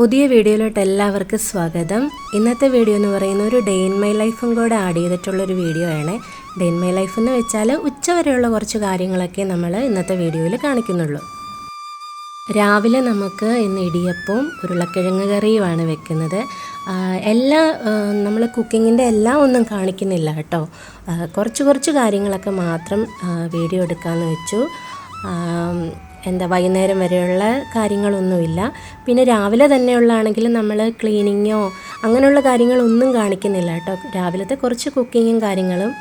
പുതിയ വീഡിയോയിലോട്ട് എല്ലാവർക്കും സ്വാഗതം. ഇന്നത്തെ വീഡിയോ എന്ന് പറയുന്ന ഒരു ഡേ ഇൻ മൈ ലൈഫും കൂടെ ആഡ് ചെയ്തിട്ടുള്ളൊരു വീഡിയോ ആണ്. ഡേ ഇൻ മൈ ലൈഫ് എന്ന് വെച്ചാൽ ഉച്ചവരെയുള്ള കുറച്ച് കാര്യങ്ങളൊക്കെ നമ്മൾ ഇന്നത്തെ വീഡിയോയിൽ കാണിക്കുന്നുള്ളൂ. രാവിലെ നമുക്ക് ഇന്ന് ഇടിയപ്പവും ഉരുളക്കിഴങ്ങ് കറിയുമാണ് വെക്കുന്നത്. എല്ലാ നമ്മൾ കുക്കിങ്ങിന്റെ എല്ലാം ഒന്നും കാണിക്കുന്നില്ല കേട്ടോ. കുറച്ച് കുറച്ച് കാര്യങ്ങളൊക്കെ മാത്രം വീഡിയോ എടുക്കാമെന്ന് വെച്ചു. എന്താ വൈകുന്നേരം വരെയുള്ള കാര്യങ്ങളൊന്നുമില്ല. പിന്നെ രാവിലെ തന്നെയുള്ളതാണെങ്കിൽ നമ്മൾ ക്ലീനിങ്ങോ അങ്ങനെയുള്ള കാര്യങ്ങളൊന്നും കാണിക്കുന്നില്ല കേട്ടോ. രാവിലത്തെ കുറച്ച് കുക്കിങ്ങും കാര്യങ്ങളും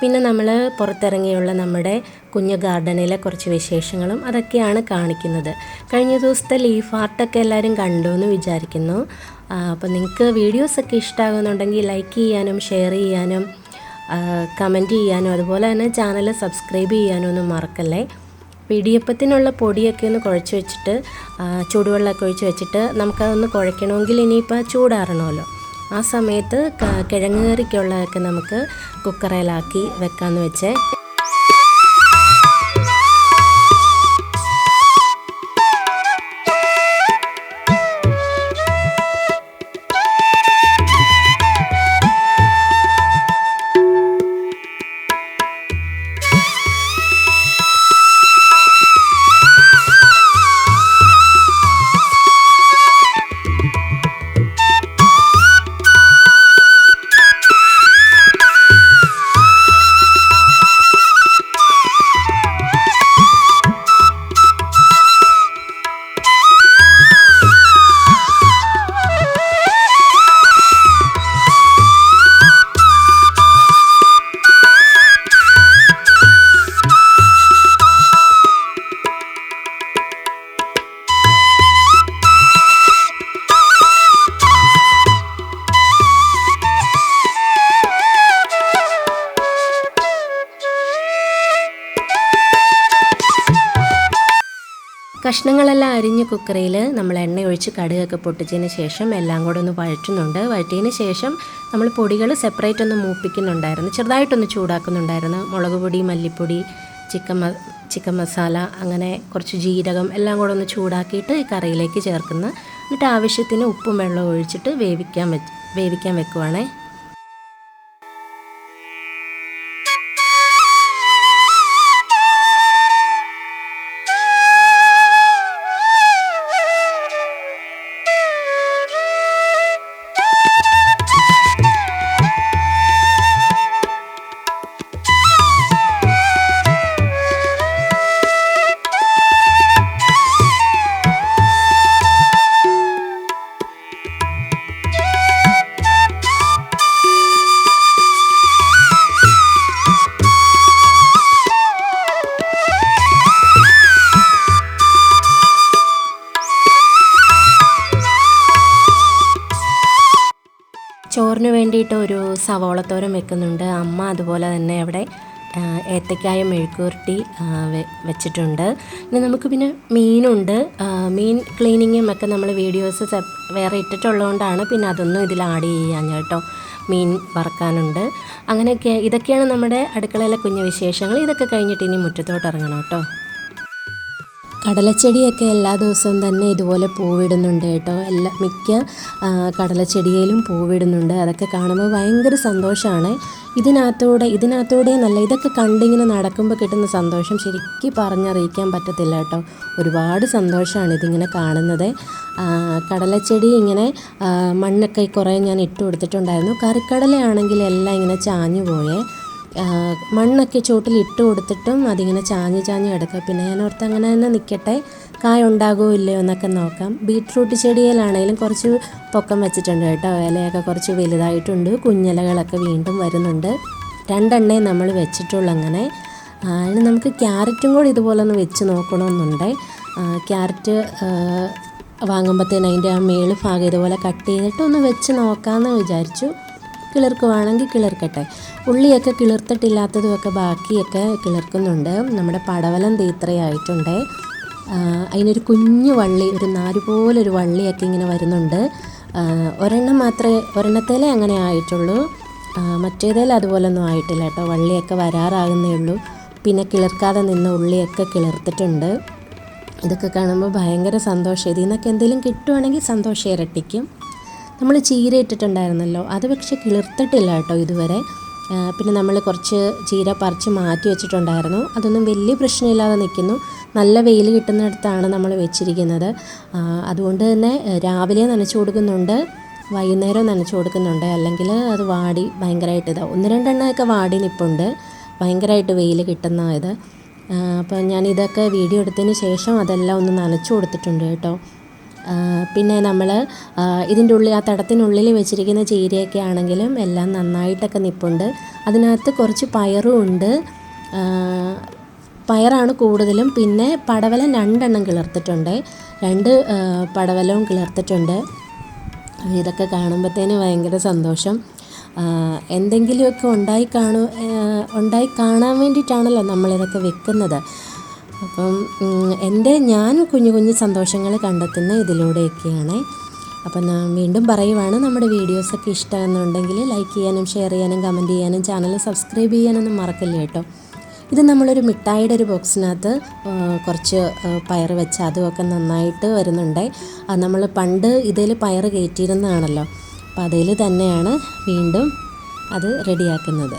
പിന്നെ നമ്മൾ പുറത്തിറങ്ങിയുള്ള നമ്മുടെ കുഞ്ഞു ഗാർഡനിലെ കുറച്ച് വിശേഷങ്ങളും അതൊക്കെയാണ് കാണിക്കുന്നത്. കഴിഞ്ഞ ദിവസത്തെ ലീഫ് ആർട്ടൊക്കെ എല്ലാവരും കണ്ടു എന്ന് വിചാരിക്കുന്നു. അപ്പോൾ നിങ്ങൾക്ക് വീഡിയോസൊക്കെ ഇഷ്ടമാകുന്നുണ്ടെങ്കിൽ ലൈക്ക് ചെയ്യാനും ഷെയർ ചെയ്യാനും കമന്റ് ചെയ്യാനും അതുപോലെ തന്നെ ചാനൽ സബ്സ്ക്രൈബ് ചെയ്യാനും ഒന്നും മറക്കല്ലേ. പിടിയപ്പത്തിനുള്ള പൊടിയൊക്കെ ഒന്ന് കുഴച്ച് വെച്ചിട്ട് ചൂടുവെള്ളമൊക്കെ ഒഴിച്ച് വെച്ചിട്ട് നമുക്കതൊന്ന് കുഴയ്ക്കണമെങ്കിൽ ഇനിയിപ്പോൾ ചൂടാറണമല്ലോ. ആ സമയത്ത് കിഴങ്ങ് കറിക്കുള്ളതൊക്കെ നമുക്ക് കുക്കറയിലാക്കി വെക്കാമെന്ന് വെച്ചേ. കഷ്ണങ്ങളെല്ലാം അരിഞ്ഞ് കുക്കറിയിൽ നമ്മൾ എണ്ണ ഒഴിച്ച് കടുകൊക്കെ പൊട്ടിച്ചതിന് ശേഷം എല്ലാം കൂടെ ഒന്ന് വഴറ്റുന്നുണ്ട്. വഴറ്റിയതിന് ശേഷം നമ്മൾ പൊടികൾ സെപ്പറേറ്റ് ഒന്ന് മൂപ്പിക്കുന്നുണ്ടായിരുന്നു. ചെറുതായിട്ടൊന്ന് ചൂടാക്കുന്നുണ്ടായിരുന്നു. മുളക് പൊടി മല്ലിപ്പൊടി ചിക്കൻ ചിക്കൻ മസാല അങ്ങനെ കുറച്ച് ജീരകം എല്ലാം കൂടെ ഒന്ന് ചൂടാക്കിയിട്ട് ഈ കറിയിലേക്ക് ചേർക്കുന്ന എന്നിട്ട് ആവശ്യത്തിന് ഉപ്പും വെള്ളവും ഒഴിച്ചിട്ട് വേവിക്കാൻ വെ വേവിക്കാൻ വെക്കുവാണേ. വേണ്ടിയിട്ട് ഒരു സവോളത്തോരൻ വെക്കുന്നുണ്ട്. അമ്മ അതുപോലെ തന്നെ അവിടെ ഏത്തക്കായ മെഴുക്കുരുട്ടി വെച്ചിട്ടുണ്ട്. പിന്നെ നമുക്ക് പിന്നെ മീനുണ്ട്. മീൻ ക്ലീനിങ്ങും ഒക്കെ നമ്മൾ വീഡിയോസ് വേറെ ഇട്ടിട്ടുള്ളതുകൊണ്ടാണ് പിന്നെ അതൊന്നും ഇതിൽ ആഡ് ചെയ്യാൻ കേട്ടോ. മീൻ വറക്കാനുണ്ട്. അങ്ങനെയൊക്കെ ഇതൊക്കെയാണ് നമ്മുടെ അടുക്കളയിലെ കുഞ്ഞു വിശേഷങ്ങൾ. ഇതൊക്കെ കഴിഞ്ഞിട്ട് ഇനി മുറ്റത്തോട്ട് ഇറങ്ങണം കേട്ടോ. കടലച്ചെടിയൊക്കെ എല്ലാ ദിവസവും തന്നെ ഇതുപോലെ പൂവിടുന്നുണ്ട് കേട്ടോ. എല്ലാ മിക്ക കടലച്ചെടിയിലും പൂവിടുന്നുണ്ട്. അതൊക്കെ കാണുമ്പോൾ ഭയങ്കര സന്തോഷമാണ്. ഇതിനകത്തൂടെ ഇതിനകത്തൂടെ നല്ല ഇതൊക്കെ കണ്ടിങ്ങനെ നടക്കുമ്പോൾ കിട്ടുന്ന സന്തോഷം ശരിക്കും പറഞ്ഞറിയിക്കാൻ പറ്റത്തില്ല കേട്ടോ. ഒരുപാട് സന്തോഷമാണ് ഇതിങ്ങനെ കാണുന്നത്. കടലച്ചെടി ഇങ്ങനെ മണ്ണൊക്കെ കുറേ ഞാൻ ഇട്ട് കൊടുത്തിട്ടുണ്ടായിരുന്നു. കറിക്കടലയാണെങ്കിൽ എല്ലാം ഇങ്ങനെ ചാഞ്ഞു പോയേ. മണ്ണൊക്കെ ചുവട്ടിലിട്ട് കൊടുത്തിട്ടും അതിങ്ങനെ ചാഞ്ഞ് ചാഞ്ഞ് കിടക്കുക. പിന്നെ ഞാൻ ഓർത്ത് അങ്ങനെ തന്നെ നിൽക്കട്ടെ കായ ഉണ്ടാകുമോ ഇല്ലയോ എന്നൊക്കെ നോക്കാം. ബീട്രൂട്ട് ചെടിയിലാണെങ്കിലും കുറച്ച് പൊക്കം വെച്ചിട്ടുണ്ട് കേട്ടോ. ഇലയൊക്കെ കുറച്ച് വലുതായിട്ടുണ്ട്. കുഞ്ഞിലകളൊക്കെ വീണ്ടും വരുന്നുണ്ട്. രണ്ടെണ്ണേ നമ്മൾ വെച്ചിട്ടുള്ളൂ അങ്ങനെ. അതിന് നമുക്ക് ക്യാരറ്റും കൂടി ഇതുപോലെ ഒന്ന് വെച്ച് നോക്കണമെന്നുണ്ട്. ക്യാരറ്റ് വാങ്ങുമ്പോഴത്തേന് അതിന്റെ ആ മേൾ ഭാഗം ഇതുപോലെ കട്ട് ചെയ്തിട്ട് ഒന്ന് വെച്ച് നോക്കാമെന്ന് വിചാരിച്ചു. കിളിർക്കുവാണെങ്കിൽ കിളിർക്കട്ടെ. ഉള്ളിയൊക്കെ കിളിർത്തിട്ടില്ലാത്തതുമൊക്കെ ബാക്കിയൊക്കെ കിളിർക്കുന്നുണ്ട്. നമ്മുടെ പടവലം തീത്രയായിട്ടുണ്ട് അതിനൊരു കുഞ്ഞു വള്ളി ഒരു നാര് പോലൊരു വള്ളിയൊക്കെ ഇങ്ങനെ വരുന്നുണ്ട്. ഒരെണ്ണം മാത്രമേ ഒരെണ്ണത്തേലേ അങ്ങനെ ആയിട്ടുള്ളൂ. മറ്റേതേലും അതുപോലൊന്നും ആയിട്ടില്ല കേട്ടോ. വള്ളിയൊക്കെ വരാറാകുന്നേ ഉള്ളൂ. പിന്നെ കിളിർക്കാതെ നിന്ന് ഉള്ളിയൊക്കെ കിളിർത്തിട്ടുണ്ട്. ഇതൊക്കെ കാണുമ്പോൾ ഭയങ്കര സന്തോഷം. ഇതിൽ നിന്നൊക്കെ എന്തെങ്കിലും കിട്ടുവാണെങ്കിൽ സന്തോഷം ഇരട്ടിക്കും. നമ്മൾ ചീര ഇട്ടിട്ടുണ്ടായിരുന്നല്ലോ. അത് പക്ഷെ കിളിർത്തിട്ടില്ല കേട്ടോ ഇതുവരെ. പിന്നെ നമ്മൾ കുറച്ച് ചീര പറിച്ച് മാറ്റി വെച്ചിട്ടുണ്ടായിരുന്നു. അതൊന്നും വലിയ പ്രശ്നമില്ലാതെ നിൽക്കുന്നു. നല്ല വെയിൽ കിട്ടുന്നിടത്താണ് നമ്മൾ വെച്ചിരിക്കുന്നത്. അതുകൊണ്ട് തന്നെ രാവിലെ നനച്ചു കൊടുക്കുന്നുണ്ട് വൈകുന്നേരം നനച്ചു കൊടുക്കുന്നുണ്ട്. അല്ലെങ്കിൽ അത് വാടി ഭയങ്കരമായിട്ട് ഇതാവും. ഒന്ന് രണ്ടെണ്ണമൊക്കെ വാടി നിൽപ്പുണ്ട് ഭയങ്കരമായിട്ട് വെയിൽ കിട്ടുന്ന ഇത് അപ്പോൾ ഞാൻ ഇതൊക്കെ വീഡിയോ എടുത്തതിന് ശേഷം അതെല്ലാം ഒന്ന് നനച്ചു കൊടുത്തിട്ടുണ്ട് കേട്ടോ. പിന്നെ നമ്മൾ ഇതിന്റെ ഉള്ളിൽ ആ തടത്തിനുള്ളിൽ വെച്ചിരിക്കുന്ന ചീരയൊക്കെ ആണെങ്കിലും എല്ലാം നന്നായിട്ടൊക്കെ നിപ്പുണ്ട്. അതിനകത്ത് കുറച്ച് പയറും ഉണ്ട്. പയറാണ് കൂടുതലും. പിന്നെ പടവലം രണ്ടെണ്ണം കിളർത്തിട്ടുണ്ട്. രണ്ട് പടവലവും കിളർത്തിട്ടുണ്ട്. ഇതൊക്കെ കാണുമ്പോഴത്തേന് ഭയങ്കര സന്തോഷം. എന്തെങ്കിലുമൊക്കെ ഉണ്ടായി കാണു ഉണ്ടായി കാണാൻ വേണ്ടിയിട്ടാണല്ലോ നമ്മളിതൊക്കെ വെക്കുന്നത്. അപ്പം എന്റെ ഞാൻ കുഞ്ഞു കുഞ്ഞു സന്തോഷങ്ങൾ കണ്ടെത്തുന്ന ഇതിലൂടെയൊക്കെയാണ്. അപ്പം ഞാൻ വീണ്ടും പറയുവാണ് നമ്മുടെ വീഡിയോസൊക്കെ ഇഷ്ടമെന്നുണ്ടെങ്കിൽ ലൈക്ക് ചെയ്യാനും ഷെയർ ചെയ്യാനും കമന്റ് ചെയ്യാനും ചാനൽ സബ്സ്ക്രൈബ് ചെയ്യാനൊന്നും മറക്കില്ല കേട്ടോ. ഇത് നമ്മളൊരു മിഠായിയുടെ ഒരു ബോക്സിനകത്ത് കുറച്ച് പയർ വെച്ച് അതുമൊക്കെ നന്നായിട്ട് വരുന്നുണ്ട്. നമ്മൾ പണ്ട് ഇതിൽ പയർ കയറ്റിയിരുന്നതാണല്ലോ. അപ്പോൾ അതിൽ തന്നെയാണ് വീണ്ടും അത് റെഡിയാക്കുന്നത്